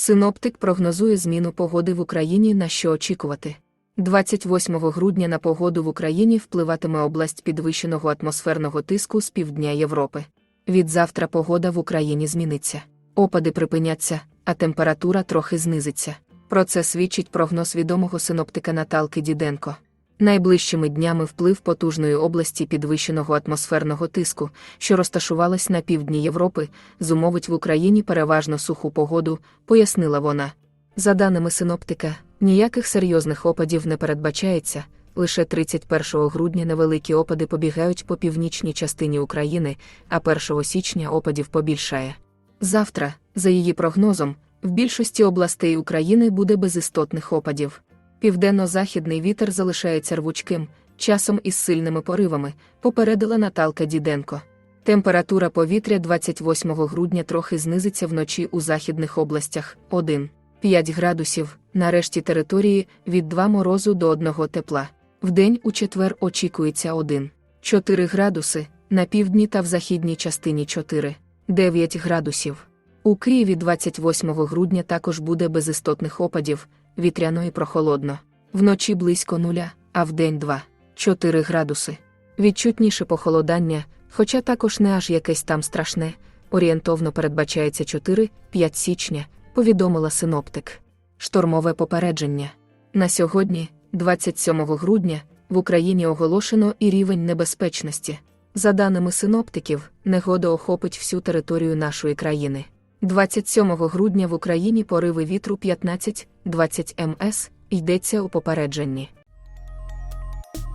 Синоптик прогнозує зміну погоди в Україні на що очікувати. 28 грудня на погоду в Україні впливатиме область підвищеного атмосферного тиску з півдня Європи. Від завтра погода в Україні зміниться. Опади припиняться, а температура трохи знизиться. Про це свідчить прогноз відомого синоптика Наталки Діденко. Найближчими днями вплив потужної області підвищеного атмосферного тиску, що розташувалась на півдні Європи, зумовить в Україні переважно суху погоду, пояснила вона. За даними синоптика, ніяких серйозних опадів не передбачається. Лише 31 грудня невеликі опади побігають по північній частині України, а 1 січня опадів побільшає. Завтра, за її прогнозом, в більшості областей України буде без істотних опадів. Південно-західний вітер залишається рвучким, часом із сильними поривами, попередила Наталка Діденко. Температура повітря 28 грудня трохи знизиться вночі у західних областях 1. 5 градусів, на решті території від 2 морозу до 1 тепла. Вдень у четвер очікується 1. 4 градуси, на півдні та в західній частині 4. 9 градусів. У Києві 28 грудня також буде без істотних опадів, вітряно і прохолодно. Вночі близько нуля, а вдень 2. 4 градуси. Відчутніше похолодання, хоча також не аж якесь там страшне, орієнтовно передбачається 4-5 січня, повідомила синоптик. Штормове попередження. На сьогодні, 27 грудня, в Україні оголошено і рівень небезпечності. За даними синоптиків, негода охопить всю територію нашої країни. 27 грудня в Україні пориви вітру 15-20 МС йдеться у попередженні.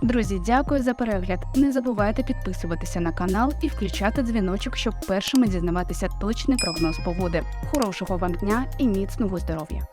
Друзі, дякую за перегляд. Не забувайте підписуватися на канал і включати дзвіночок, щоб першими дізнаватися точний прогноз погоди. Хорошого вам дня і міцного здоров'я!